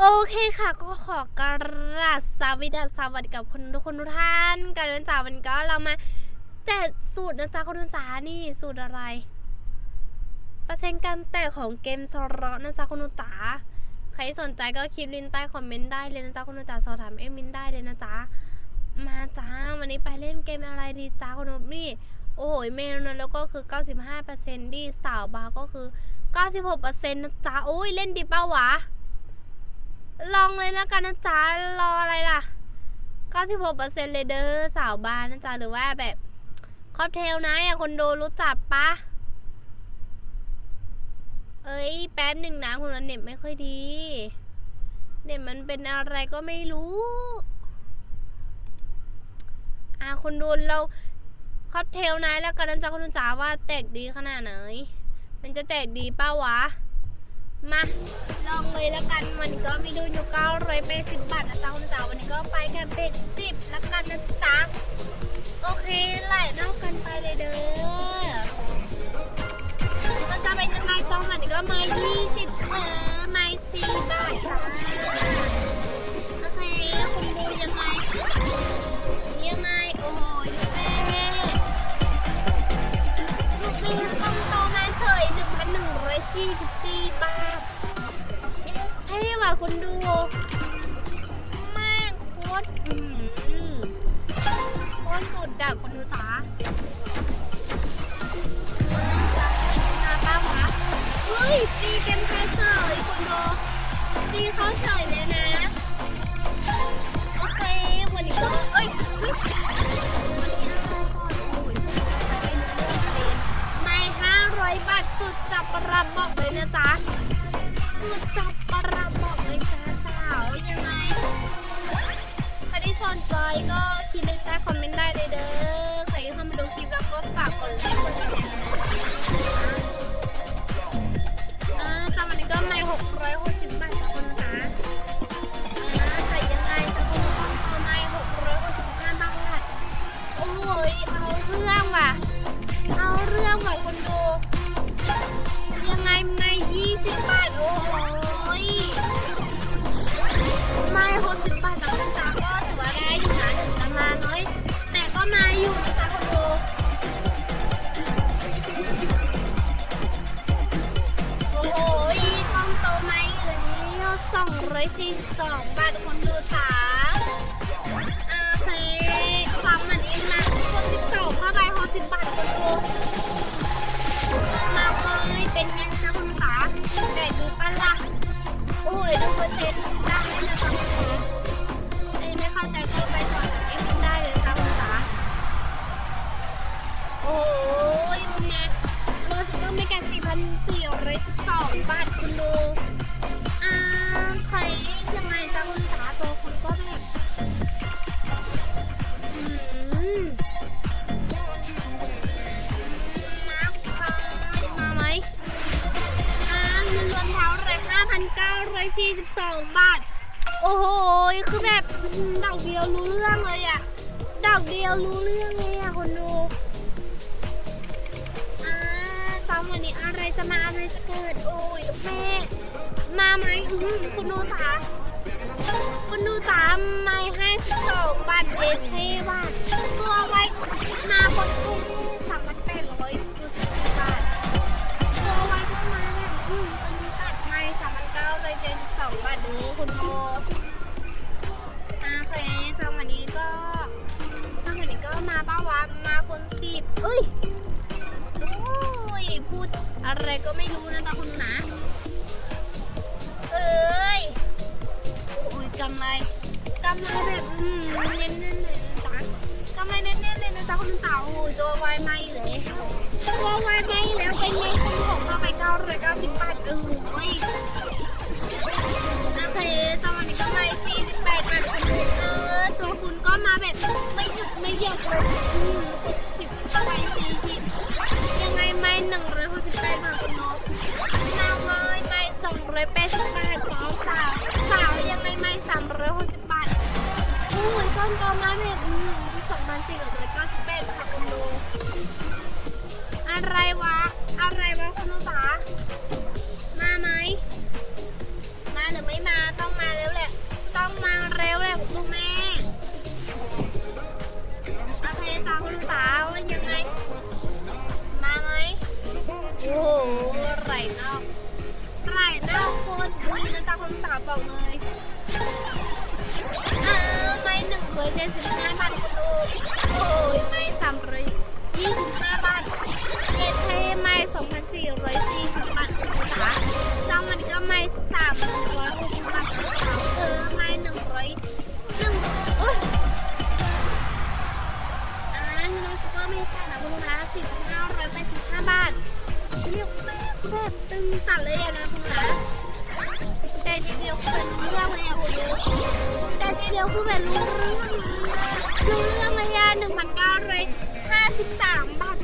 โอเคค่ะก็ขอกราบสวัสดีสวัสดีกับคนทุกคนทุกท่านกันนะจ๊ะวันก็เรามาแจกสูตรนะจ๊ะคนจ๋านี่สูตรอะไรเปอร์เซ็นต์การแตกของเกมสล็อตนะจ๊ะคนจ๋าใครสนใจก็คลิปลินใต้คอมเมนต์ได้เลยนะจ๊ะคนจ๋าสอบถามเอ็มมินได้เลยนะจ๊ะมาจ้าวันนี้ไปเล่นเกมอะไรดีจ้าคนนี่โอ้โหเมลนะแล้วก็คือ 95%ดีสาวบาร์ก็คือ 96%นะจ๊ะโอ้ยเล่นดีเป้าวะ ลองเลยแล้วกันนะจ๊ะรออะไรล่ะ 96%เลยเด้อสาวบานนะจ๊ะหรือว่าแบบคอปเทลนะอย่างคนดูรู้จักปะเอ้ยแป๊บหนึ่งนะคุณเน็ตไม่ค่อยดี เน็ตมันเป็นอะไรก็ไม่รู้ อะคนดูเราคอปเทลนายแล้วกันนะจ๊ะคุณจ๋าว่าแตกดีขนาดไหน มันจะแตกดีป้าวะ มาลองเลยแล้วกันวันนี้ก็มีดูอยู่เก้าร้อยแปดสิบบาทนะจ๊ะคุณจ๋าวันนี้ก็ไปกันเป็นสิบแล้วกันนะจ๊ะโอเคไหลเท่ากันไปเลยเด้อมันจะเป็นยังไงจ้องวันนี้ก็มายี่สิบเออมาสี่บาทจ้าโอเคคุณดูยังไงยังไงโอ้ยแม่ลูกบินคอมโตมาเฉยหนึ่งพันหนึ่งร้อยสี่สิบ คุณดูแม่งโคตรอืมโคตรสุดอะคุณดูจ๋ามาป้าวะเฮ้ยฟรีเกมแค่เฉยคุณดูฟรีเขาเฉยเลยนะ โอเค วันนี้ก็เอ้ยเฮ้ยวันนี้อะไม่ไม่ห้าร้อยบาทสุดจับประบอกเลยนะจ๊ะ สุดจับปลารับบอกเลยจ้าสาวยังไงใครที่สนใจก็คิดในใต้คอมเมนต์ได้เลยเด้อ 242 บาททุกคนดูจ้า 2,942 บาท โอ้โห คือแบบดอกเดียวรู้เรื่องเลยอะดอกเดียวรู้เรื่องเลยอะคนดูอ่าตอมวันนี้อะไรจะมาอะไรจะเกิด โอ้ยแม่มาไหมคุณดูจ๋าคุณดูสามไม่ให้สองบาทเทเทบาทตัวไว้มาคนกู อะไรก็ไม่รู้นะตาคุณนะเอ้ยโอ้ยกำไรกำไรแบบอืมเน้นๆเลยนะจ๊ะกำไรเน้นๆเลยนะจ๊ะคุณสาวโอ้ยตัววายไหมเลยตัววายไหมแล้วเป็นไงคุณของเข้าไปเก้าร้อยเก้าสิบบาทเออโอ้ยโอเคจังหวะนี้ก็ไม่สี่สิบแปดบาทเออตัวคุณก็มาแบบไม่หยุดไม่หยุดเลย ร้อยแปดสิบบาทสาวสาวยังไงไม่สามร้อยหกสิบบาทอุ้ยก้นตองมาเนี่ยสองพันสี่ร้อยเก้าสิบแปดค่ะคุณดูอะไรวะ อะไรวะคุณลูกสามาไหม มาหรือไม่มาต้องมาเร็วแหละ ต้องมาเร็วแหละคุณแม่อเคจ้าคุณลูกสาว่ายังไง มาไหมโอ้โหไรลนอก โคตรดีนะจ๊ะคุณสาวบอกเลยอ้าวไม่หนึ่งร้อยเจ็ดสิบห้าบาทคุณลูกโอ้ยไม่สามร้อยยี่สิบห้าบาทเอเทไม่สองพันสี่ร้อยสี่สิบบาทคุณจ๋าจ้ามันก็ไม่สามร้อยหกสิบบาทคุณสาเออไม่หนึ่งร้อยหนึ่งโอ้ยอ่ายูโรซูเปอร์เมกานะคุณลูกค้าสิบ บบตึงตัดเลยอะนะคุณลูกค้าแต่ทีเดียวเป็นเรื่องเลยอะคุณลูกแต่ทีเดียวคือแบบรู้เรื่องเลยรู้เรื่องเลยอะหนึ่งพันเก้าร้อยห้าสิบสามบาท